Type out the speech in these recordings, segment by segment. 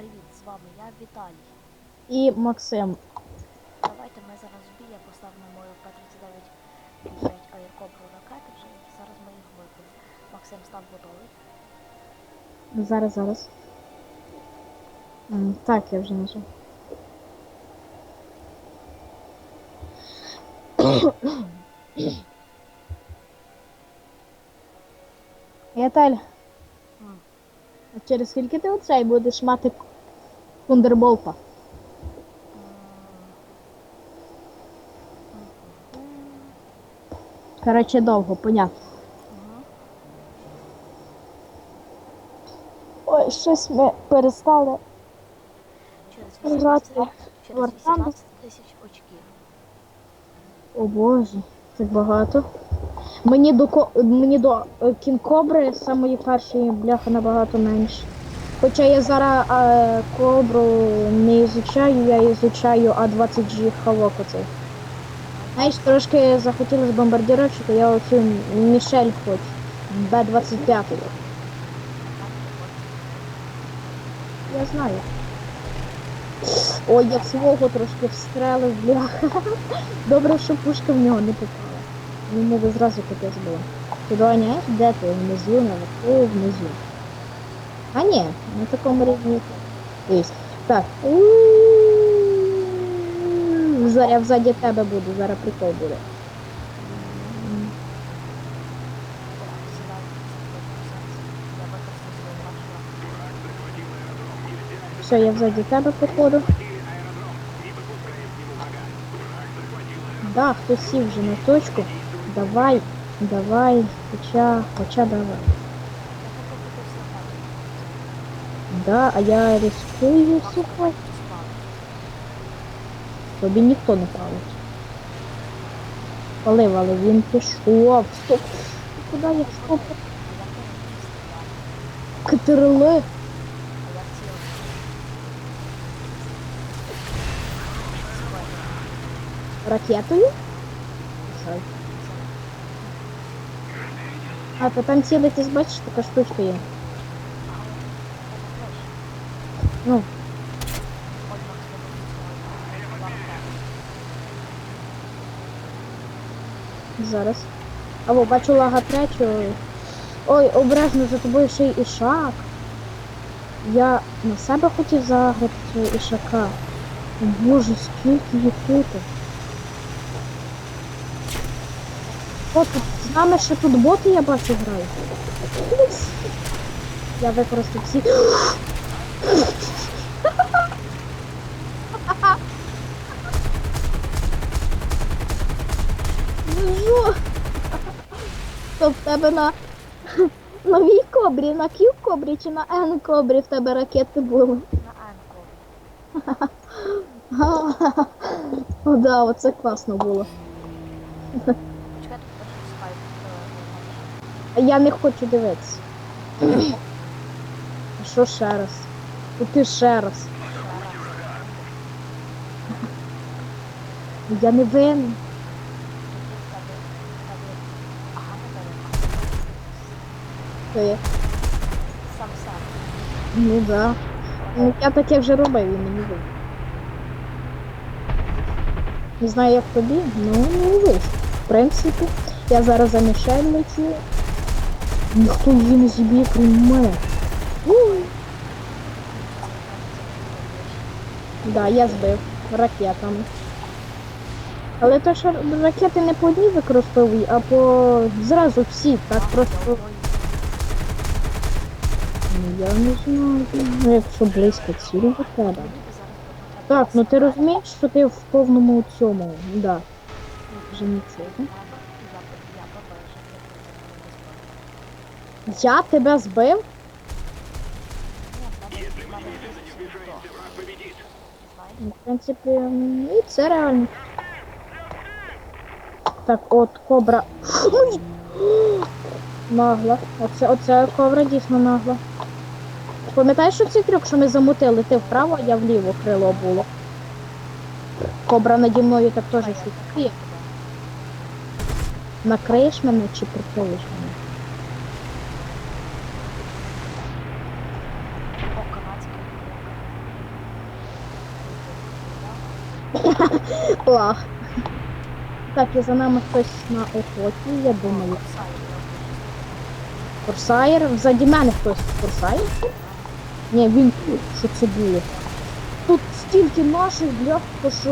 привіт, з вами я Віталій. І Максим. Давайте ми зараз в бій, я поставлю мою П-39 5 аеркоптер ракети вже. Зараз ми їх випустимо. Максим став готовий. Зараз, зараз. М, Так, я вже нажав. Віталь, М. а через скільки ти оцей будеш мати фундерболта? Коротше, довго, понятно. Ой, щось ми перестали. Через Грати 18, через Вартами. 18 тисяч очків. О боже, так багато. Мені до ко- мені до е, кінкобри самої першої бляха набагато менше. Хоча я зараз е, кобру не ізучаю, я ізучаю А20G хавок оцей. Знаєш, трошки захотілося бомбардировщика, я оцю Мішель хочу. Б-25. Я знаю. Ой, я свого трошки встрелив, бляха. Добре, що пушка в нього не попала. Йому би зразу капець було. Ти доганяєш? Де ти? Внизу, наверху, внизу. А ні, на такому рівні. Дивись. Так. Я взаді тебе буду, зараз прикол буде. Все, я взаді тебе походу. Да, хто сів вже на точку. Давай, давай, хоча, хоча давай. Да, а я рискую слухай. Тобі ніхто не палить. Палив, але він пішов. Стоп. Куди я стоп? Катерли. А я ціл. Ракетою? Жаль. А, то там цілитись, бачиш, така штучка є. Зараз. Або бачу лага третього. Ой, обережно за тобою ще й ішак. Я на себе хотів заграти цього ішака. Боже, скільки їх тут. О, тут з нами ще тут боти, я бачу, грають. Я використав всі. Жо. То в тебе на новій кобрі, на Q кобрі чи на N кобрі в тебе ракети були. На Енку. О, да, оце класно було. Почекай, тут перший скайп. А я не хочу дивитися. А що ще раз? І ти ще раз. Я не винен. Ага, не тебе. Ти. Сам сам. Ну да. Ну, я таке вже робив і мені вийшло. Не знаю, як тобі, ну не вийшло. В принципі, я зараз за Мішель лечу. Ніхто її не зіб'є, крім мене. Да, я збив ракетами. Але то що ракети не по одній використовую, а по зразу всі, так просто. Ну, я не знаю. Ну, якщо близько цілі тебе. Так, ну ти розумієш, що ти в повному цьому, да. Вже нічого. Я тебе збив? Ну, В принципі, м, і це реально. Так, от кобра. Нагла. Оце, оце кобра дійсно нагла. Пам'ятаєш цей трюк, що ми замутили? Ти вправо, а я вліво крило було. Кобра наді мною так теж шутки. Накриєш мене чи приколиш мене? Лах. Так, і за нами хтось на охоті, я думаю. Корсаєр. Ззаді мене хтось Корсаєр? Ні, він тут. Що це було? Тут стільки наших блях, що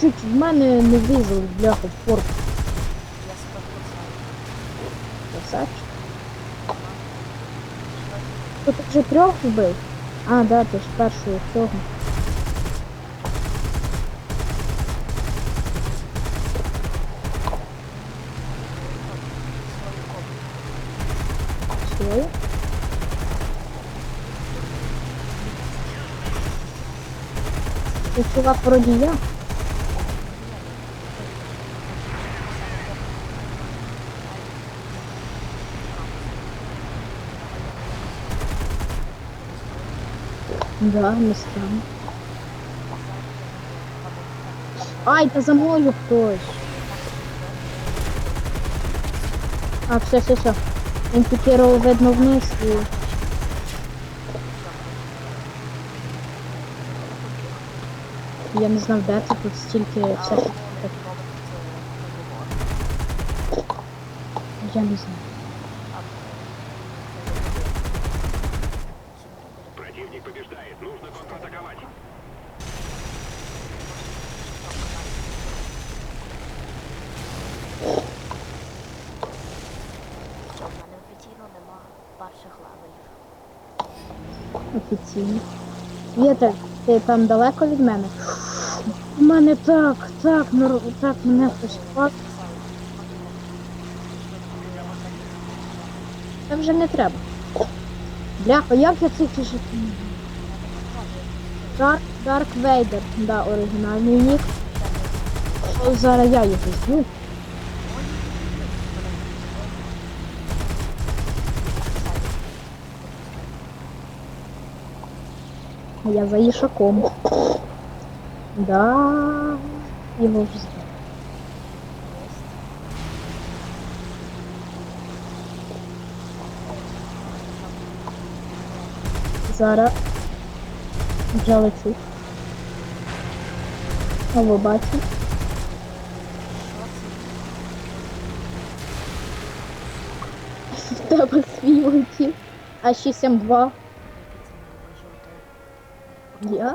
чуть в мене не врізали бляха в форт. Я Корсай. Красавчик. То ти вже трьох вбив? А, да, ти ж першого цього. Свою? Ти чувак вроді я. Да, не странно. Ай, та за мною хтось. А, все, все, все. Він пікірував видно вниз і... Я не знав, де це тут стільки всяких. Я не знаю. Противник побеждает. Нужно контратаковать. Офіційно нема перших левелів. Офіційно. Вітер, ти там далеко від мене? У мене так, так, так мене хтось пак. Це вже не треба. Бляха, як я цей чужик? Дарк, Дарк Вейдер, да, оригінальний нік. Зараз я зб'ю. А я за Ішаком. Да, його вже збив. Зараз вже лечу. Алло, бачу. В тебе свій летів. А 672. Я?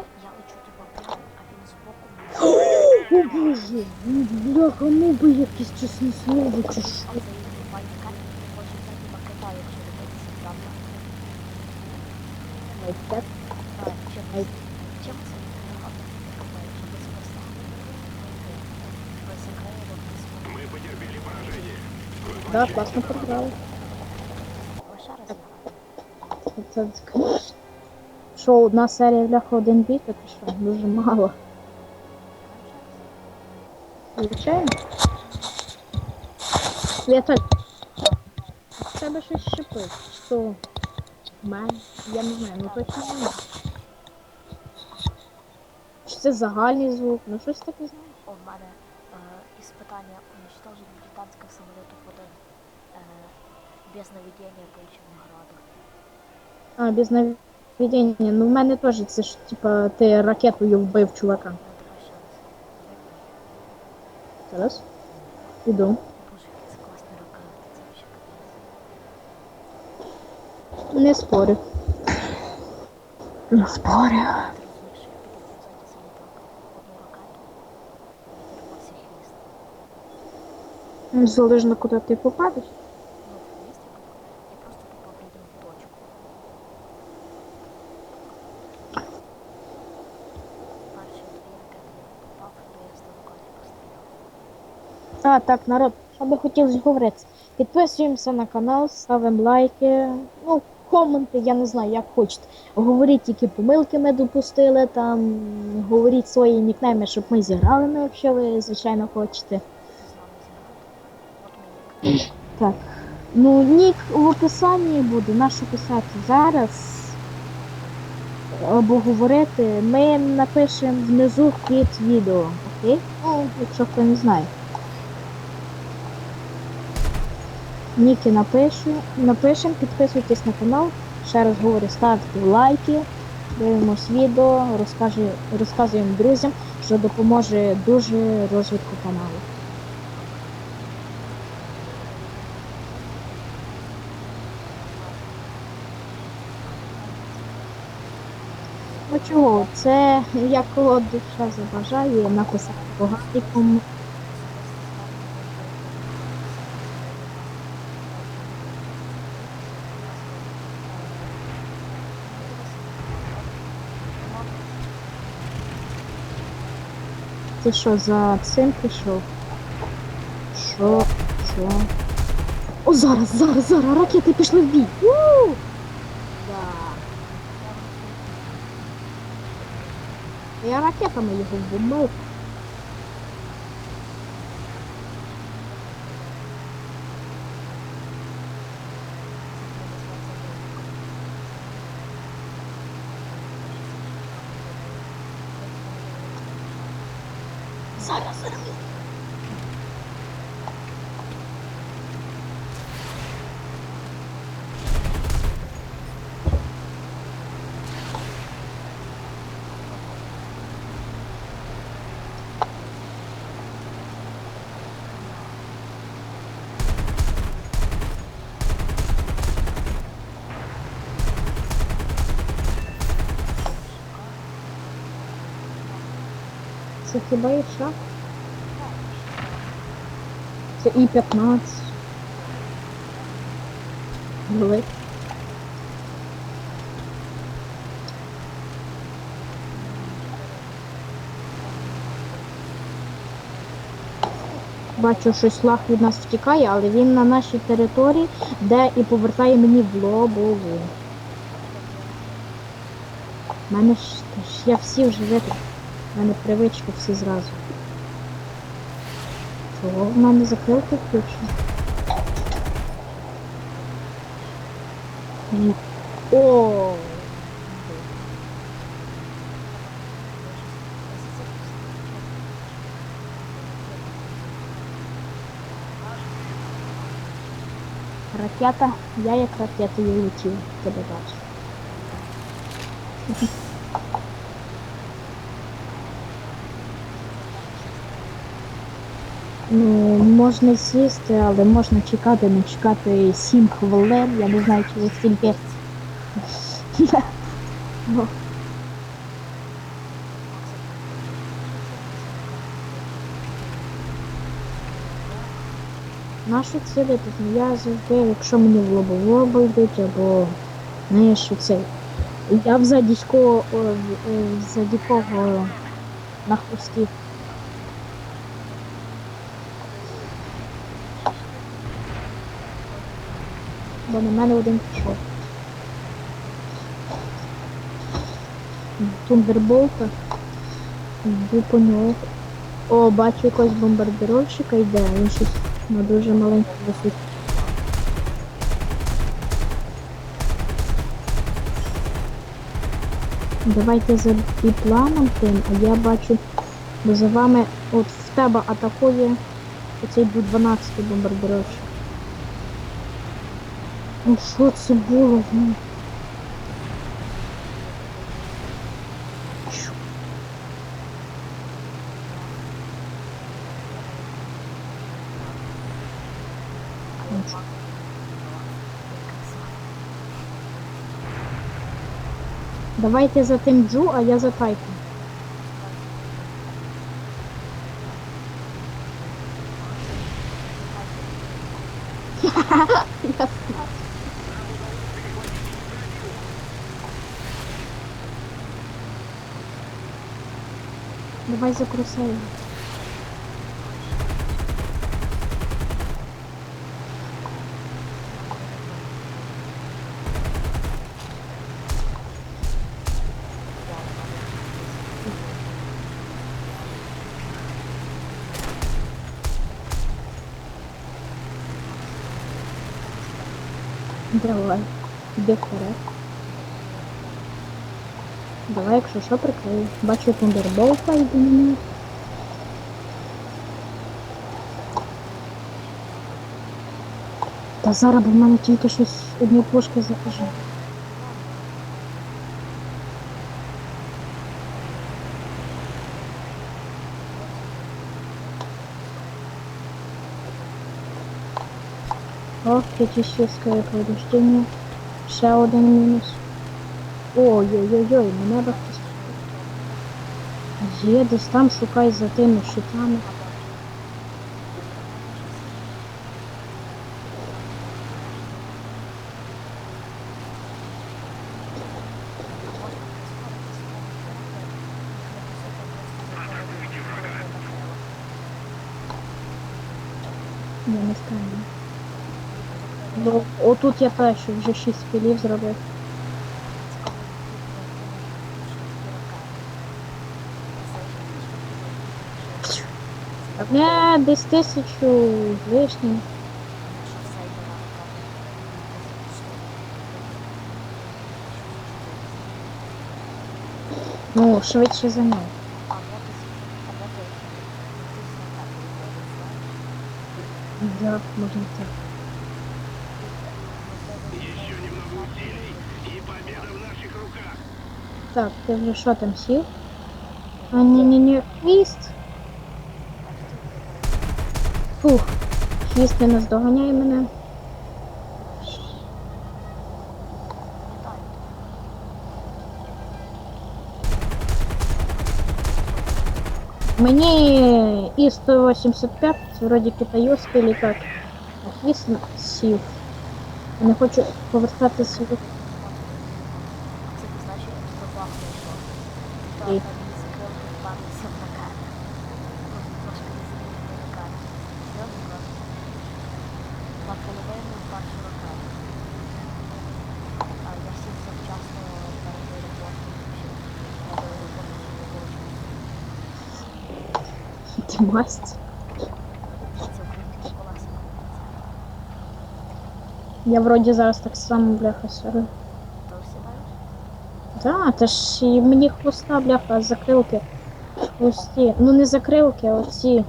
О боже, бляха, ну би якесь чесне слово чи що. Так. Мы потерпели поражение. Да, раз я. Це, звісно. Що, одна серія бляха один бій, то що, дуже мало. Звичайно. Віталь, в тебе щось шипить. Що? Мене? Я не знаю, ну точно не знаю. Чи це загальний звук? Ну щось таке знаю. У мене е, іспитання уничтожить британських самолітів один. Е, без наведення получив награду. А, без наведення. Ну в мене теж це ж, типа, ти ракетою вбив чувака. За літак. Не спорю. Не спорю. Залежно, куди ти попадеш. Ну, хвіст я попав. Я просто попав рідом в точку. Перші дві ракети я не попав, то я з руками постріляв. Так, народ, що би хотілося говорити. Підписуємося на канал, ставимо лайки, ну, коменти, я не знаю, як хочете. Говоріть, які помилки ми допустили, там, говоріть свої нікнейми, щоб ми зіграли, якщо ви, звичайно, хочете. Так. Ну, нік в описанні буде, на що писати зараз. Або говорити, ми напишемо внизу під відео, окей? Ну, якщо хто не знає. Ніки напишу, напишемо, підписуйтесь на канал. Ще раз говорю, ставте лайки. дивимось відео, розказуємо друзям, що допоможе дуже розвитку каналу. Ну чого, це як кого душа забажає написати поганий Ти що, за цим пішов? Що? Що? О, зараз, зараз, зараз, ракети пішли в бій. У! Да. Я ракетами його вбомбив. Це хіба є шаг? Це і 15. Велик. Бачу, що слаг від нас втікає, але він на нашій території, де і повертає мені в лобову. У мене ж, ж я всі вже витратив. У мене привички всі зразу. Чого в мене закрилки включені? Ні. О! Ракета, я як ракетою летів, тебе бачу. Ну, можна сісти, але можна чекати, не чекати 7 хвилин. Я не знаю, чи ви стільки. Ну, Нащо цілитись? Ну, Я завжди, якщо мені в лобу в лобу йдуть, або знаєш, оцей. Я взаді кого, е, взаді кого на хвості. Бо на мене один пішов. Тундерболта. Йду по нього. О, бачу якогось бомбардировщика йде, він щось на дуже маленькій висоті. Давайте за планом тим, а я бачу, бо за вами от в тебе атакує оцей бу 12 бомбардировщик. Ну що це було? Ну. Давайте за тим Джу, а я за Тайком. Я Давай за Крусею. Давай. Іди Якщо що, прикрию. Бачу Тандербол йде на мене. Та зараз бо в мене тільки щось одну пушку закажу. О, критическое повреждение. Ще один мінус. Ой-ой-ой, мене бахтить. Є, десь там шукай за тими щитами. Не скажу. Ну, отут я перший вже 6 пілів зробив. Не, десь тисячу з лишнім. Ну, швидше за мною. Так, можна так. Еще немного усилий, и победа в наших руках. Так, ти вже що там сів? А ні, ні, ні, хвіст. Фух, хвіст не наздоганяє мене. Мені і 185, вроді китайський или как. А хвіст сів. Не хочу повертатися 18. Я вроді зараз так само бляха сорю. Да, це ж і мені хвоста, бляха, закрилки. Хвості. Ну не закрилки, а оці.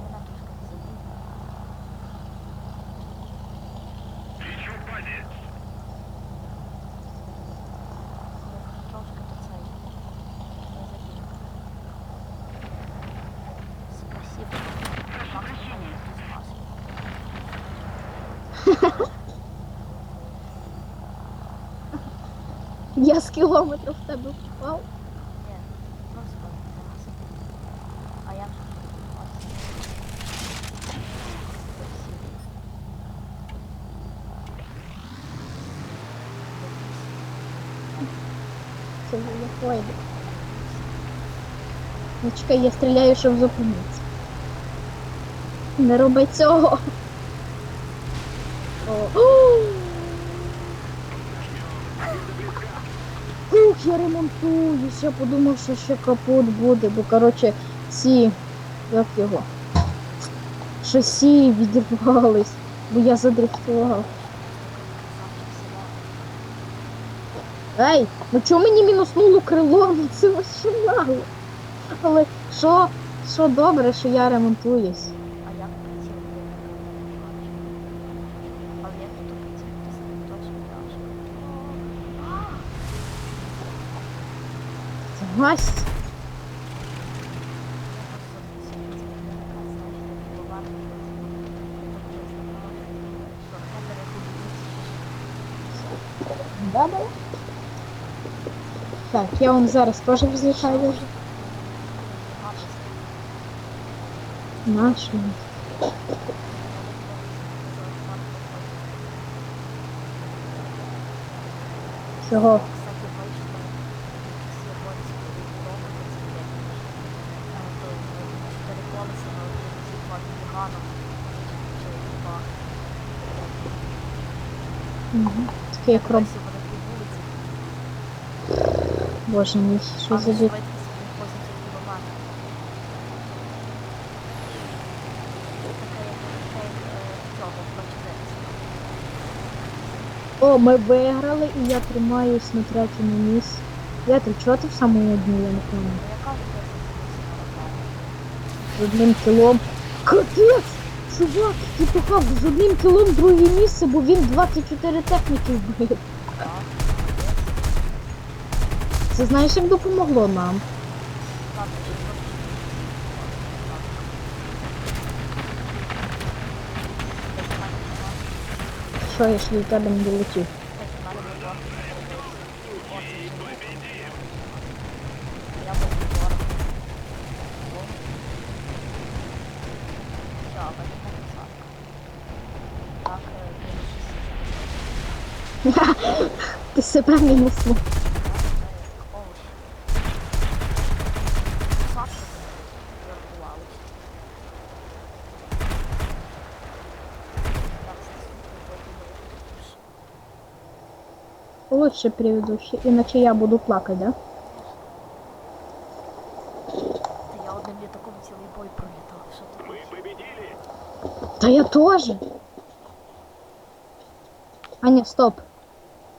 Я з кілометрів в тебе впав. Ні, просто. А я вже. Це було хвойде. Ну чекай, я стріляю, щоб зупинитися. Не роби цього. О. я ремонтуюсь, я подумав, що ще капот буде, бо коротше ці, як його, шасі відірвались, бо я задрифтував. Ей, ну чому мені мінуснуло крило? Ну це вообще нагло. Але що, що добре, що я ремонтуюсь. А як приціл буде? Але як тут приціл, ти сам точно тяжко. Гасть. Добре. Так, я вам зараз теж взлітаю вже. Нашу. Чого? Кстати, вийшло якісь японські відомо, чотири колеса на одній два мігана. Чи два. Такий як роб. Боже мій, що за F-140. О, ми виграли і я тримаюсь на третьому місці. Ти чого ти в самому дні, я не пам'ятаю. З одним кілом. Капець! чувак відпахав з одним кілом друге місце, бо він 24 техніки вбив. Це знаєш, як допомогло нам. Що, якщо до тебе не долетів? Thank you. себе мінусну. Лучше предыдущий, иначе я буду плакать, да? Я одним літаком цілий бой пролітав. Що ти? Мы победили! Да я тоже! А нет, стоп.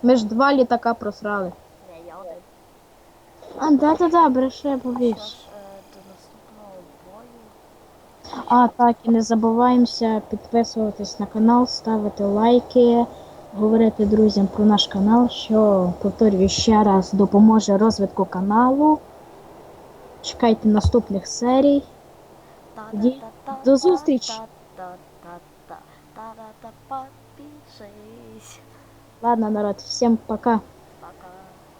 Ми ж два літака просрали. Не, я один. А, да-да-да, бреше, повіш. Тож, до наступного бою. А, так, і не забуваємося підписуватись на канал, ставити лайки, говорити друзям про наш канал, що повторюю ще раз допоможе розвитку каналу. Чекайте наступних серій. До зустрічі! Ладно, народ, всем пока.